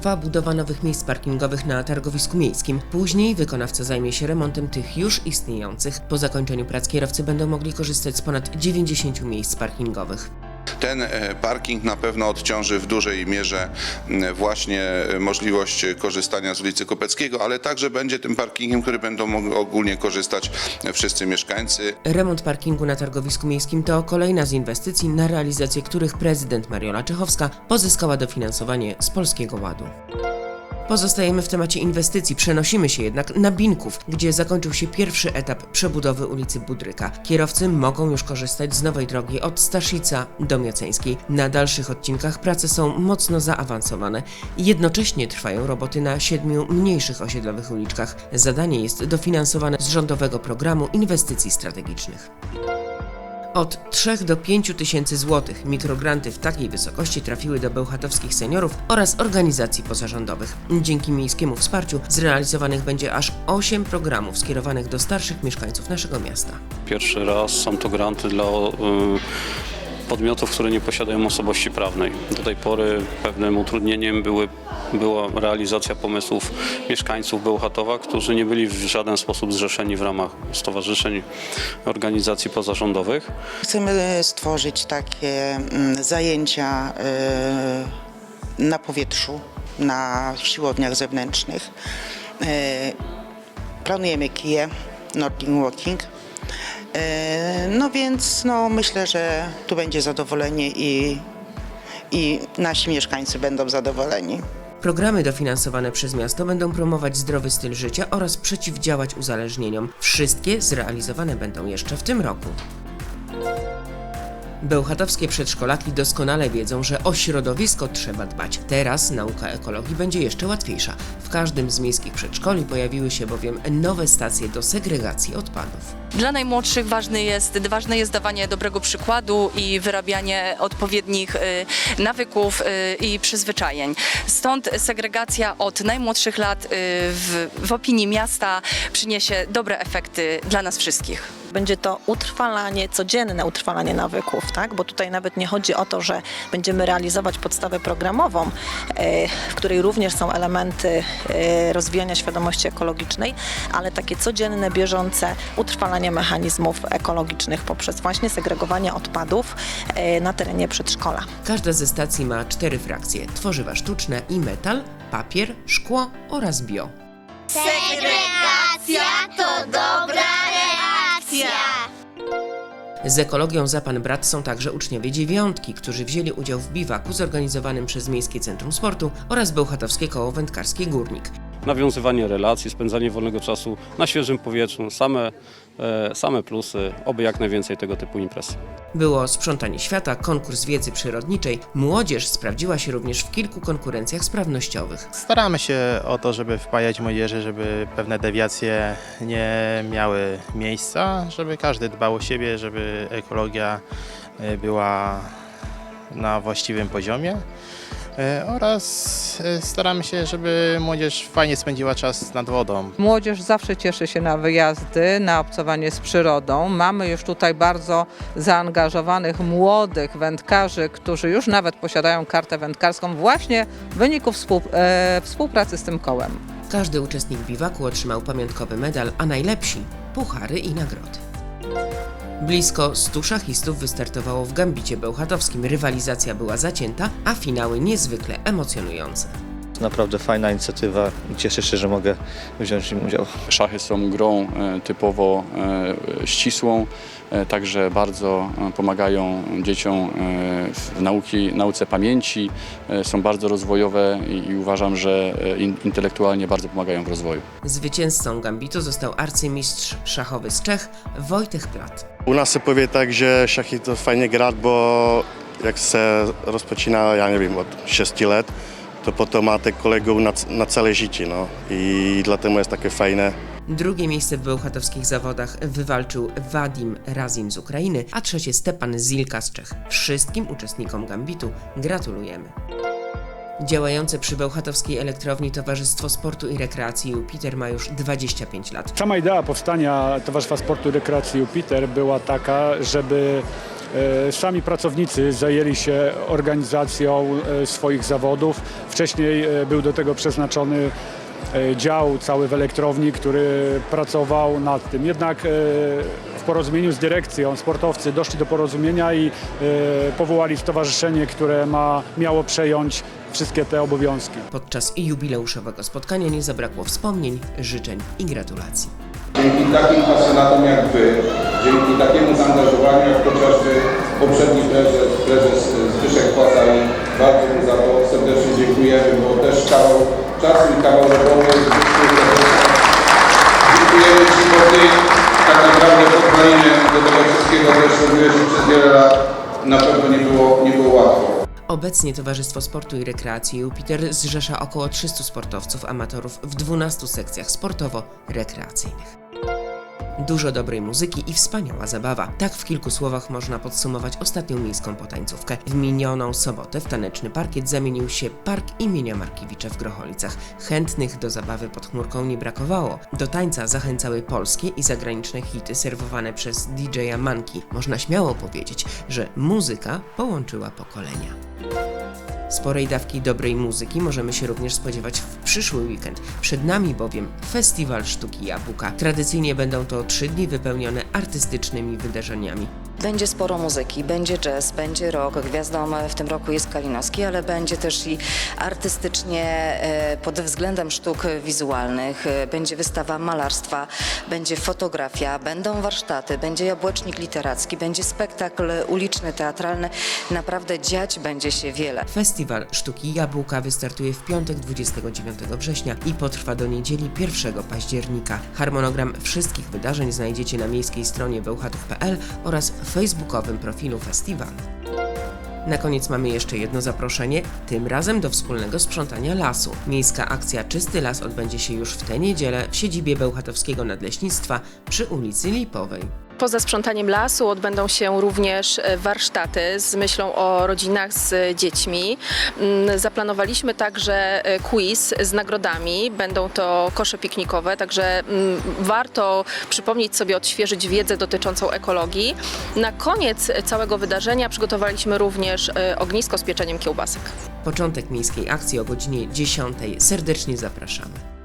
trwa budowa nowych miejsc parkingowych na targowisku miejskim. Później wykonawca zajmie się remontem tych już istniejących. Po zakończeniu prac kierowcy będą mogli korzystać z ponad 90 miejsc parkingowych. Ten e, parking na pewno odciąży w dużej mierze właśnie e, możliwość korzystania z ulicy Kopeckiego, ale także będzie tym parkingiem, który będą mogli ogólnie korzystać wszyscy mieszkańcy. Remont parkingu na targowisku miejskim to kolejna z inwestycji, na realizację których prezydent Mariola Czechowska pozyskała dofinansowanie z Polskiego Ładu. Pozostajemy w temacie inwestycji, przenosimy się jednak na Binków, gdzie zakończył się pierwszy etap przebudowy ulicy Budryka. Kierowcy mogą już korzystać z nowej drogi od Staszica do Mioceńskiej. Na dalszych odcinkach prace są mocno zaawansowane. Jednocześnie trwają roboty na siedmiu mniejszych osiedlowych uliczkach. Zadanie jest dofinansowane z rządowego programu inwestycji strategicznych. Od 3 do 5 tysięcy złotych mikrogranty w takiej wysokości trafiły do bełchatowskich seniorów oraz organizacji pozarządowych. Dzięki miejskiemu wsparciu zrealizowanych będzie aż 8 programów skierowanych do starszych mieszkańców naszego miasta. Pierwszy raz są to granty dla y, podmiotów, które nie posiadają osobowości prawnej. Do tej pory pewnym utrudnieniem były, była realizacja pomysłów mieszkańców Bełchatowa, którzy nie byli w żaden sposób zrzeszeni w ramach stowarzyszeń, organizacji pozarządowych. Chcemy stworzyć takie mm, zajęcia y, na powietrzu, na siłowniach zewnętrznych. Y, Planujemy kije, Nordic Walking. Y, No więc no, myślę, że tu będzie zadowolenie i, i nasi mieszkańcy będą zadowoleni. Programy dofinansowane przez miasto będą promować zdrowy styl życia oraz przeciwdziałać uzależnieniom. Wszystkie zrealizowane będą jeszcze w tym roku. Bełchatowskie przedszkolaki doskonale wiedzą, że o środowisko trzeba dbać. Teraz nauka ekologii będzie jeszcze łatwiejsza. W każdym z miejskich przedszkoli pojawiły się bowiem nowe stacje do segregacji odpadów. Dla najmłodszych ważne jest, ważne jest dawanie dobrego przykładu i wyrabianie odpowiednich y, nawyków y, i przyzwyczajeń. Stąd segregacja od najmłodszych lat y, w, w opinii miasta przyniesie dobre efekty dla nas wszystkich. Będzie to utrwalanie, codzienne utrwalanie nawyków, tak? bo tutaj nawet nie chodzi o to, że będziemy realizować podstawę programową, e, w której również są elementy e, rozwijania świadomości ekologicznej, ale takie codzienne, bieżące utrwalanie mechanizmów ekologicznych poprzez właśnie segregowanie odpadów e, na terenie przedszkola. Każda ze stacji ma cztery frakcje: tworzywa sztuczne i metal, papier, szkło oraz bio. Segregacja to dobra. Z ekologią za pan brat są także uczniowie dziewiątki, którzy wzięli udział w biwaku zorganizowanym przez Miejskie Centrum Sportu oraz Bełchatowskie Koło Wędkarskie Górnik. Nawiązywanie relacji, spędzanie wolnego czasu na świeżym powietrzu, same, e, same plusy, oby jak najwięcej tego typu imprez. Było sprzątanie świata, konkurs wiedzy przyrodniczej. Młodzież sprawdziła się również w kilku konkurencjach sprawnościowych. Staramy się o to, żeby wpajać młodzieży, żeby pewne dewiacje nie miały miejsca, żeby każdy dbał o siebie, żeby ekologia e, była na właściwym poziomie oraz e, staramy się, żeby młodzież fajnie spędziła czas nad wodą. Młodzież zawsze cieszy się na wyjazdy, na obcowanie z przyrodą. Mamy już tutaj bardzo zaangażowanych młodych wędkarzy, którzy już nawet posiadają kartę wędkarską właśnie w wyniku współ, e, współpracy z tym kołem. Każdy uczestnik biwaku otrzymał pamiątkowy medal, a najlepsi puchary i nagrody. Blisko 100 szachistów wystartowało w Gambicie Bełchatowskim. Rywalizacja była zacięta, a finały niezwykle emocjonujące. To naprawdę fajna inicjatywa i cieszę się, że mogę wziąć w nim udział. Szachy są grą e, typowo e, ścisłą, e, także bardzo pomagają dzieciom w nauki, nauce pamięci, są bardzo rozwojowe i, uważam, że in, intelektualnie bardzo pomagają w rozwoju. Zwycięzcą Gambitu został arcymistrz szachowy z Czech Wojtek Plat. U nas se powie tak, že šachy to fajnie grát, bo jak se rozpoczyna, ja nie wiem, od 6 lat, to potom máte kolegów na, na całe życie, no. I dlatego jest takie fajne. Drugie miejsce w bełchatowskich zawodach wywalczył Wadim Razin z Ukrainy, a trzecie Stepan Zilka z Czech. Wszystkim uczestnikom Gambitu gratulujemy. Działające przy Bełchatowskiej Elektrowni Towarzystwo Sportu i Rekreacji Jupiter ma już 25 lat. Sama idea powstania Towarzystwa Sportu i Rekreacji Jupiter była taka, żeby Sami pracownicy zajęli się organizacją e, swoich zawodów. Wcześniej e, był do tego przeznaczony e, dział cały w elektrowni, który pracował nad tym. Jednak e, w porozumieniu z dyrekcją sportowcy doszli do porozumienia i e, powołali stowarzyszenie, które ma, miało przejąć wszystkie te obowiązki. Podczas jubileuszowego spotkania nie zabrakło wspomnień, życzeń i gratulacji. Dzięki takim pasjonatom jak Wy, dzięki takiemu zaangażowaniu jak chociażby poprzedni prezes, prezes Zbyszek Płaca i bardzo mu za to serdecznie dziękujemy, bo też kawał czasu i kawał roboty Obecnie Towarzystwo Sportu i Rekreacji Jupiter zrzesza około 300 sportowców amatorów w 12 sekcjach sportowo-rekreacyjnych. Dużo dobrej muzyki i wspaniała zabawa. Tak w kilku słowach można podsumować ostatnią miejską potańcówkę. W minioną sobotę w taneczny parkiet zamienił się Park imienia Markiewicza w Grocholicach. Chętnych do zabawy pod chmurką nie brakowało. Do tańca zachęcały polskie i zagraniczne hity serwowane przez DJ-a Manki. Można śmiało powiedzieć, że muzyka połączyła pokolenia. Sporej dawki dobrej muzyki możemy się również spodziewać w przyszły weekend. Przed nami bowiem Festiwal Sztuki Jabłka. Tradycyjnie będą to trzy dni wypełnione artystycznymi wydarzeniami. Będzie sporo muzyki, będzie jazz, będzie rock. Gwiazdą w tym roku jest Kalinowski, ale będzie też i artystycznie e, pod względem sztuk wizualnych. E, Będzie wystawa malarstwa, będzie fotografia, będą warsztaty, będzie jabłecznik literacki, będzie spektakl uliczny, teatralny. Naprawdę dziać będzie się wiele. Festiwal Sztuki Jabłka wystartuje w piątek 29 września i potrwa do niedzieli 1 października. Harmonogram wszystkich wydarzeń znajdziecie na miejskiej stronie bełchatów.pl oraz facebookowym profilu festiwalu. Na koniec mamy jeszcze jedno zaproszenie, tym razem do wspólnego sprzątania lasu. Miejska akcja Czysty Las odbędzie się już w tę niedzielę w siedzibie Bełchatowskiego Nadleśnictwa przy ulicy Lipowej. Poza sprzątaniem lasu odbędą się również e, warsztaty z myślą o rodzinach z dziećmi. Mm, Zaplanowaliśmy także e, quiz z nagrodami. Będą to kosze piknikowe, także mm, warto przypomnieć sobie, odświeżyć wiedzę dotyczącą ekologii. Na koniec całego wydarzenia przygotowaliśmy również e, ognisko z pieczeniem kiełbasek. Początek miejskiej akcji o godzinie 10. Serdecznie zapraszamy.